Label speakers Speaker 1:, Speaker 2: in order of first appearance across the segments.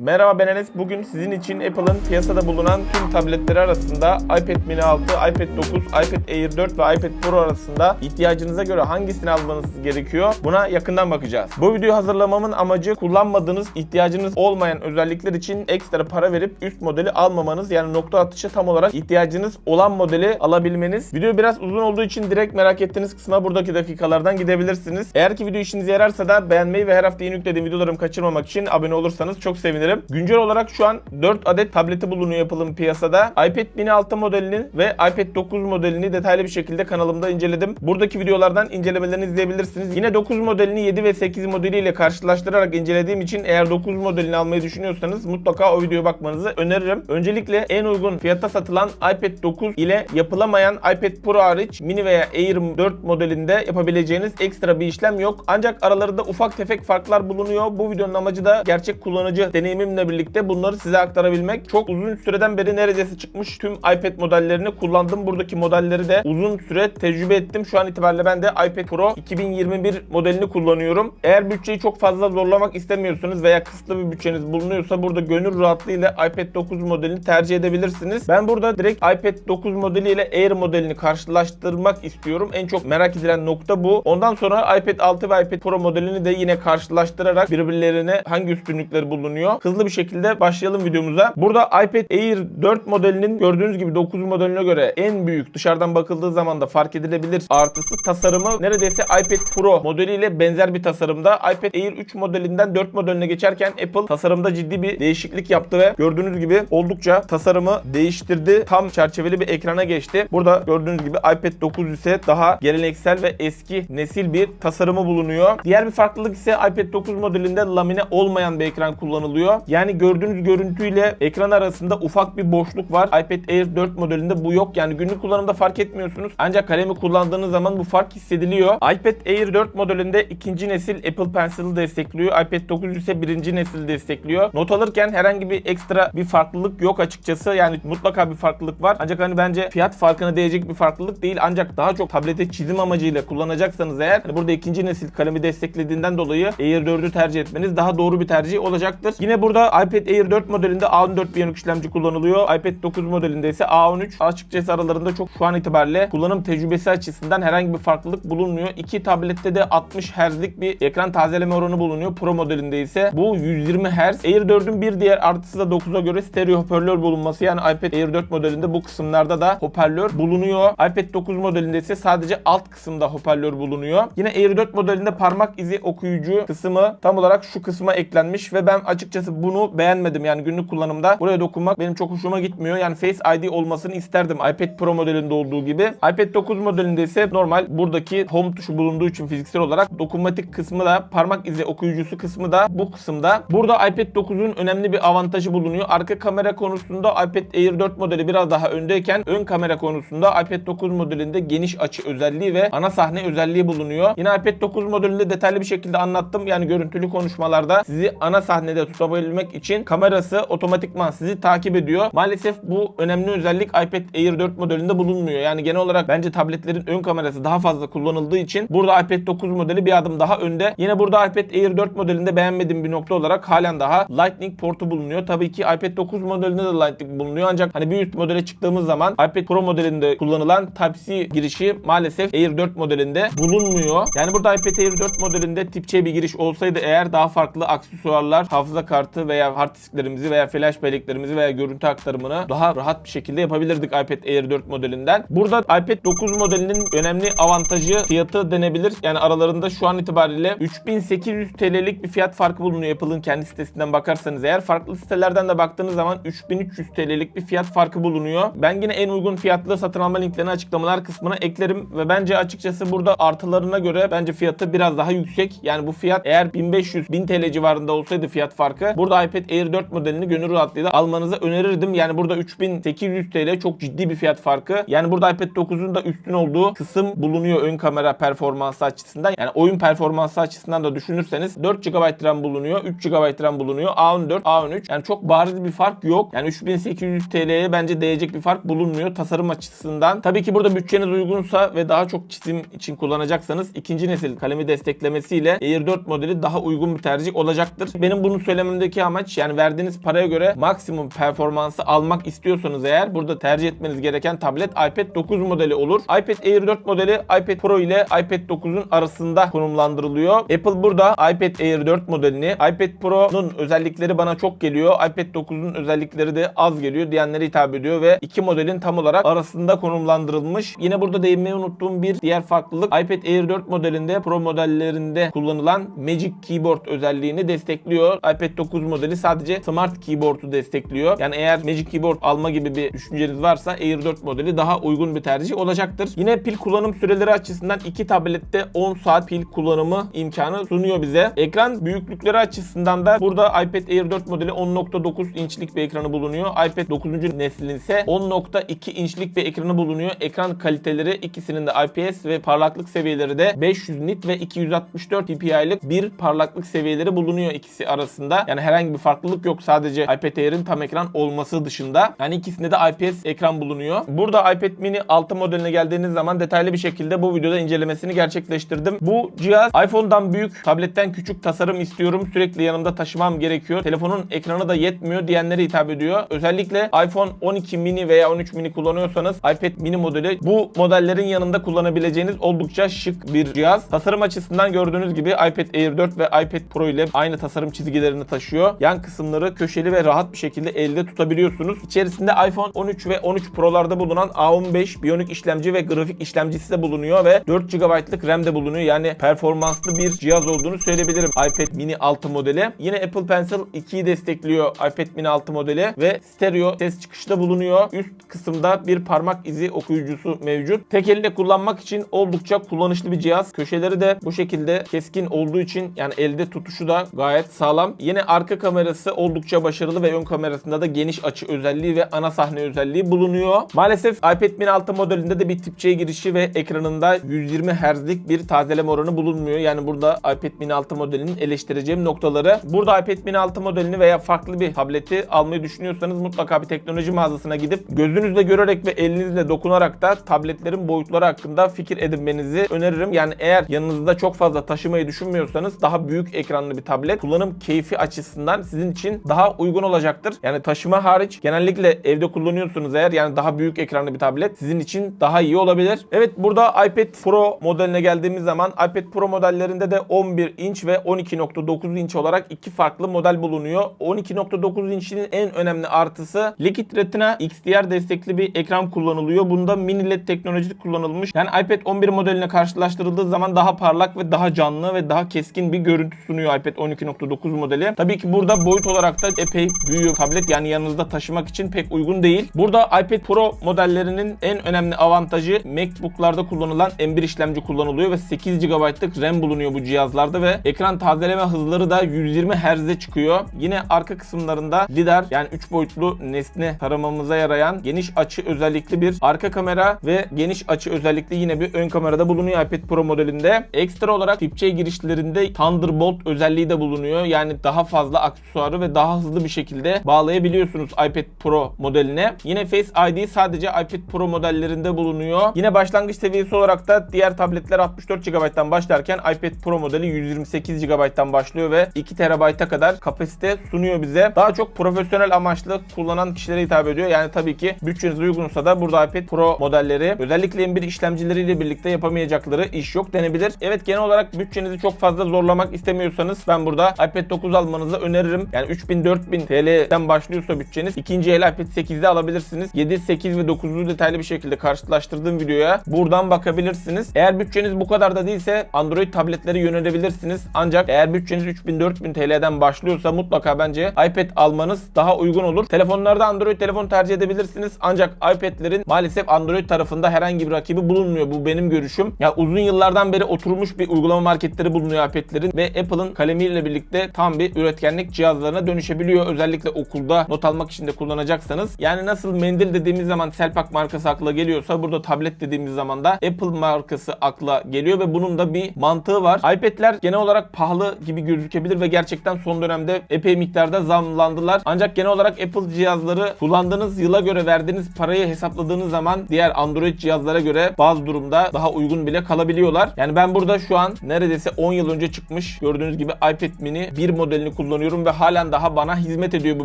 Speaker 1: Merhaba ben Enes. Bugün sizin için Apple'ın piyasada bulunan tüm tabletleri arasında iPad mini 6, iPad 9, iPad Air 4 ve iPad Pro arasında ihtiyacınıza göre hangisini almanız gerekiyor buna yakından bakacağız. Bu videoyu hazırlamamın amacı kullanmadığınız, ihtiyacınız olmayan özellikler için ekstra para verip üst modeli almamanız yani nokta atışı tam olarak ihtiyacınız olan modeli alabilmeniz. Video biraz uzun olduğu için direkt merak ettiğiniz kısma buradaki dakikalardan gidebilirsiniz. Eğer ki video işinize yararsa da beğenmeyi ve her hafta yeni yüklediğim videolarımı kaçırmamak için abone olursanız çok sevinirim. Güncel olarak şu an 4 adet tableti bulunuyor Apple'ın piyasada. iPad mini 6 modelini ve iPad 9 modelini detaylı bir şekilde kanalımda inceledim. Buradaki videolardan incelemelerini izleyebilirsiniz. Yine 9 modelini 7 ve 8 modeliyle karşılaştırarak incelediğim için eğer 9 modelini almayı düşünüyorsanız mutlaka o videoya bakmanızı öneririm. Öncelikle en uygun fiyata satılan iPad 9 ile yapılamayan iPad Pro hariç mini veya Air 4 modelinde yapabileceğiniz ekstra bir işlem yok. Ancak aralarında ufak tefek farklar bulunuyor. Bu videonun amacı da gerçek kullanıcı deneyimimle birlikte bunları size aktarabilmek. Çok uzun süreden beri neredeyse çıkmış tüm iPad modellerini kullandım. Buradaki modelleri de uzun süre tecrübe ettim. Şu an itibariyle ben de iPad Pro 2021 modelini kullanıyorum. Eğer bütçeyi çok fazla zorlamak istemiyorsanız veya kısıtlı bir bütçeniz bulunuyorsa burada gönül rahatlığıyla iPad 9 modelini tercih edebilirsiniz. Ben burada direkt iPad 9 modeli ile Air modelini karşılaştırmak istiyorum. En çok merak edilen nokta bu. Ondan sonra iPad 6 ve iPad Pro modelini de yine karşılaştırarak birbirlerine hangi üstünlükleri bulunuyor. Hızlı bir şekilde başlayalım videomuza. Burada iPad Air 4 modelinin gördüğünüz gibi 9 modeline göre en büyük dışarıdan bakıldığı zaman da fark edilebilir artısı tasarımı neredeyse iPad Pro modeliyle benzer bir tasarımda. iPad Air 3 modelinden 4 modeline geçerken Apple tasarımda ciddi bir değişiklik yaptı ve gördüğünüz gibi oldukça tasarımı değiştirdi. Tam çerçeveli bir ekrana geçti. Burada gördüğünüz gibi iPad 9 ise daha geleneksel ve eski nesil bir tasarımı bulunuyor. Diğer bir farklılık ise iPad 9 modelinde lamine olmayan bir ekran kullanılıyor. Yani gördüğünüz görüntüyle ekran arasında ufak bir boşluk var. iPad Air 4 modelinde bu yok. Yani günlük kullanımda fark etmiyorsunuz. Ancak kalemi kullandığınız zaman bu fark hissediliyor. iPad Air 4 modelinde ikinci nesil Apple Pencil'ı destekliyor. iPad 9 ise birinci nesil destekliyor. Not alırken herhangi bir ekstra bir farklılık yok açıkçası. Yani mutlaka bir farklılık var. Ancak hani bence fiyat farkına değecek bir farklılık değil. Ancak daha çok tablete çizim amacıyla kullanacaksanız eğer hani burada ikinci nesil kalemi desteklediğinden dolayı Air 4'ü tercih etmeniz daha doğru bir tercih olacaktır. Yine burada iPad Air 4 modelinde A14 Bionic işlemci kullanılıyor. iPad 9 modelinde ise A13. Açıkçası aralarında çok şu an itibariyle kullanım tecrübesi açısından herhangi bir farklılık bulunmuyor. İki tablette de 60 Hz'lik bir ekran tazeleme oranı bulunuyor. Pro modelinde ise bu 120 Hz. Air 4'ün bir diğer artısı da 9'a göre stereo hoparlör bulunması. Yani iPad Air 4 modelinde bu kısımlarda da hoparlör bulunuyor. iPad 9 modelinde ise sadece alt kısımda hoparlör bulunuyor. Yine Air 4 modelinde parmak izi okuyucu kısmı tam olarak şu kısma eklenmiş ve ben açıkçası bunu beğenmedim. Yani günlük kullanımda buraya dokunmak benim çok hoşuma gitmiyor. Yani Face ID olmasını isterdim iPad Pro modelinde olduğu gibi. iPad 9 modelinde ise normal buradaki home tuşu bulunduğu için fiziksel olarak dokunmatik kısmı da parmak izi okuyucusu kısmı da bu kısımda. Burada iPad 9'un önemli bir avantajı bulunuyor. Arka kamera konusunda iPad Air 4 modeli biraz daha öndeyken ön kamera konusunda iPad 9 modelinde geniş açı özelliği ve ana sahne özelliği bulunuyor. Yine iPad 9 modelinde detaylı bir şekilde anlattım. Yani görüntülü konuşmalarda sizi ana sahnede tutabilmek için kamerası otomatikman sizi takip ediyor. Maalesef bu önemli özellik iPad Air 4 modelinde bulunmuyor. Yani genel olarak bence tabletlerin ön kamerası daha fazla kullanıldığı için burada iPad 9 modeli bir adım daha önde. Yine burada iPad Air 4 modelinde beğenmediğim bir nokta olarak halen daha Lightning portu bulunuyor. Tabii ki iPad 9 modelinde de Lightning bulunuyor ancak hani bir üst modele çıktığımız zaman iPad Pro modelinde kullanılan Type-C girişi maalesef Air 4 modelinde bulunmuyor. Yani burada iPad Air 4 modelinde tip C bir giriş olsaydı eğer daha farklı aksesuarlar, hafıza kartı veya hard disklerimizi veya flash belleklerimizi veya görüntü aktarımını daha rahat bir şekilde yapabilirdik iPad Air 4 modelinden. Burada iPad 9 modelinin önemli avantajı fiyatı denebilir. Yani aralarında şu an itibariyle 3800 TL'lik bir fiyat farkı bulunuyor Apple'ın kendi sitesinden bakarsanız eğer. Farklı sitelerden de baktığınız zaman 3300 TL'lik bir fiyat farkı bulunuyor. Ben yine en uygun fiyatlı satın alma linklerini açıklamalar kısmına eklerim ve bence açıkçası burada artılarına göre bence fiyatı biraz daha yüksek. Yani bu fiyat eğer 1500-1000 TL civarında olsaydı fiyat farkı burada iPad Air 4 modelini gönül rahatlığıyla almanızı önerirdim. Yani burada 3800 TL çok ciddi bir fiyat farkı. Yani burada iPad 9'un da üstün olduğu kısım bulunuyor ön kamera performansı açısından. Yani oyun performansı açısından da düşünürseniz 4 GB RAM bulunuyor, 3 GB RAM bulunuyor. A14, A13 yani çok bariz bir fark yok. Yani 3800 TL'ye bence değecek bir fark bulunmuyor tasarım açısından. Tabii ki burada bütçeniz uygunsa ve daha çok çizim için kullanacaksanız ikinci nesil kalemi desteklemesiyle Air 4 modeli daha uygun bir tercih olacaktır. Benim bunu söylememdeki buradaki amaç yani verdiğiniz paraya göre maksimum performansı almak istiyorsanız eğer burada tercih etmeniz gereken tablet iPad 9 modeli olur. iPad Air 4 modeli iPad Pro ile iPad 9'un arasında konumlandırılıyor. Apple burada iPad Air 4 modelini iPad Pro'nun özellikleri bana çok geliyor. iPad 9'un özellikleri de az geliyor diyenlere hitap ediyor ve iki modelin tam olarak arasında konumlandırılmış. Yine burada değinmeyi unuttuğum bir diğer farklılık iPad Air 4 modelinde Pro modellerinde kullanılan Magic Keyboard özelliğini destekliyor. iPad 9 modeli sadece Smart Keyboard'u destekliyor. Yani eğer Magic Keyboard alma gibi bir düşünceniz varsa Air 4 modeli daha uygun bir tercih olacaktır. Yine pil kullanım süreleri açısından iki tablette 10 saat pil kullanımı imkanı sunuyor bize. Ekran büyüklükleri açısından da burada iPad Air 4 modeli 10.9 inçlik bir ekranı bulunuyor. iPad 9. neslin ise 10.2 inçlik bir ekranı bulunuyor. Ekran kaliteleri ikisinin de IPS ve parlaklık seviyeleri de 500 nit ve 264 ppi'lik bir parlaklık seviyeleri bulunuyor ikisi arasında. Yani herhangi bir farklılık yok sadece iPad Air'in tam ekran olması dışında. Yani ikisinde de IPS ekran bulunuyor. Burada iPad mini 6 modeline geldiğiniz zaman detaylı bir şekilde bu videoda incelemesini gerçekleştirdim. Bu cihaz iPhone'dan büyük, tabletten küçük tasarım istiyorum. Sürekli yanımda taşımam gerekiyor. Telefonun ekranı da yetmiyor diyenlere hitap ediyor. Özellikle iPhone 12 mini veya 13 mini kullanıyorsanız iPad mini modeli bu modellerin yanında kullanabileceğiniz oldukça şık bir cihaz. Tasarım açısından gördüğünüz gibi iPad Air 4 ve iPad Pro ile aynı tasarım çizgilerini taşıyor. Yan kısımları köşeli ve rahat bir şekilde elde tutabiliyorsunuz. İçerisinde iPhone 13 ve 13 Pro'larda bulunan A15 Bionic işlemci ve grafik işlemcisi de bulunuyor ve 4 GB'lık RAM de bulunuyor. Yani performanslı bir cihaz olduğunu söyleyebilirim iPad mini 6 modeli. Yine Apple Pencil 2'yi destekliyor iPad mini 6 modeli ve stereo ses çıkışı da bulunuyor. Üst kısımda bir parmak izi okuyucusu mevcut. Tek elle kullanmak için oldukça kullanışlı bir cihaz. Köşeleri de bu şekilde keskin olduğu için yani elde tutuşu da gayet sağlam. Yine arka kamerası oldukça başarılı ve ön kamerasında da geniş açı özelliği ve ana sahne özelliği bulunuyor. Maalesef iPad mini 6 modelinde de bir tip C girişi ve ekranında 120 Hz'lik bir tazeleme oranı bulunmuyor. Yani burada iPad mini 6 modelinin eleştireceğim noktaları. Burada iPad mini 6 modelini veya farklı bir tableti almayı düşünüyorsanız mutlaka bir teknoloji mağazasına gidip gözünüzle görerek ve elinizle dokunarak da tabletlerin boyutları hakkında fikir edinmenizi öneririm. Yani eğer yanınızda çok fazla taşımayı düşünmüyorsanız daha büyük ekranlı bir tablet kullanım keyfi açısından sizin için daha uygun olacaktır. Yani taşıma hariç genellikle evde kullanıyorsunuz eğer yani daha büyük ekranlı bir tablet sizin için daha iyi olabilir. Evet burada iPad Pro modeline geldiğimiz zaman iPad Pro modellerinde de 11 inç ve 12.9 inç olarak iki farklı model bulunuyor. 12.9 inçinin en önemli artısı Liquid Retina XDR destekli bir ekran kullanılıyor. Bunda mini LED teknolojisi kullanılmış. Yani iPad 11 modeline karşılaştırıldığı zaman daha parlak ve daha canlı ve daha keskin bir görüntü sunuyor iPad 12.9 modeli. Tabii ki burada boyut olarak da epey büyüyor tablet yani yanınızda taşımak için pek uygun değil. Burada iPad Pro modellerinin en önemli avantajı MacBook'larda kullanılan M1 işlemci kullanılıyor ve 8 GB'lık RAM bulunuyor bu cihazlarda ve ekran tazeleme hızları da 120 Hz'e çıkıyor. Yine arka kısımlarında lidar yani 3 boyutlu nesne taramamıza yarayan geniş açı özellikli bir arka kamera ve geniş açı özellikli yine bir ön kamerada bulunuyor iPad Pro modelinde. Ekstra olarak tip C girişlerinde Thunderbolt özelliği de bulunuyor. Yani daha fazla aksesuarı ve daha hızlı bir şekilde bağlayabiliyorsunuz iPad Pro modeline. Yine Face ID sadece iPad Pro modellerinde bulunuyor. Yine başlangıç seviyesi olarak da diğer tabletler 64 GB'dan başlarken iPad Pro modeli 128 GB'dan başlıyor ve 2 TB'a kadar kapasite sunuyor bize. Daha çok profesyonel amaçlı kullanan kişilere hitap ediyor. Yani tabii ki bütçeniz uygunsa da burada iPad Pro modelleri özellikle M1 işlemcileriyle birlikte yapamayacakları iş yok denebilir. Evet genel olarak bütçenizi çok fazla zorlamak istemiyorsanız ben burada iPad 9 almanızı öneririm. Yani 3000-4000 TL'den başlıyorsa bütçeniz ikinci el iPad 8'de alabilirsiniz. 7, 8 ve 9'u detaylı bir şekilde karşılaştırdığım videoya buradan bakabilirsiniz. Eğer bütçeniz bu kadar da değilse Android tabletlere yönelebilirsiniz. Ancak eğer bütçeniz 3000-4000 TL'den başlıyorsa mutlaka bence iPad almanız daha uygun olur. Telefonlarda Android telefon tercih edebilirsiniz. Ancak iPad'lerin maalesef Android tarafında herhangi bir rakibi bulunmuyor. Bu benim görüşüm. Ya uzun yıllardan beri oturmuş bir uygulama marketleri bulunuyor iPad'lerin ve Apple'ın kalemiyle birlikte tam bir üretkenlik cihazlarına dönüşebiliyor. Özellikle okulda not almak için de kullanacaksanız. Yani nasıl mendil dediğimiz zaman Selpak markası akla geliyorsa burada tablet dediğimiz zaman da Apple markası akla geliyor ve bunun da bir mantığı var. iPad'ler genel olarak pahalı gibi gözükebilir ve gerçekten son dönemde epey miktarda zamlandılar. Ancak genel olarak Apple cihazları kullandığınız yıla göre verdiğiniz parayı hesapladığınız zaman diğer Android cihazlara göre bazı durumda daha uygun bile kalabiliyorlar. Yani ben burada şu an neredeyse 10 yıl önce çıkmış gördüğünüz gibi iPad mini 1 modelini kullanıyorum kullanıyorum ve halen daha bana hizmet ediyor bu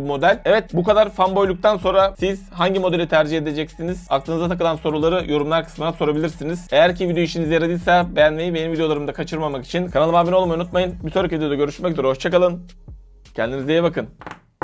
Speaker 1: model. Evet bu kadar fanboyluktan sonra siz hangi modeli tercih edeceksiniz? Aklınıza takılan soruları yorumlar kısmına sorabilirsiniz. Eğer ki video işinize yaradıysa beğenmeyi, benim videolarımı da kaçırmamak için kanalıma abone olmayı unutmayın. Bir sonraki videoda görüşmek üzere. Hoşçakalın. Kendinize iyi bakın.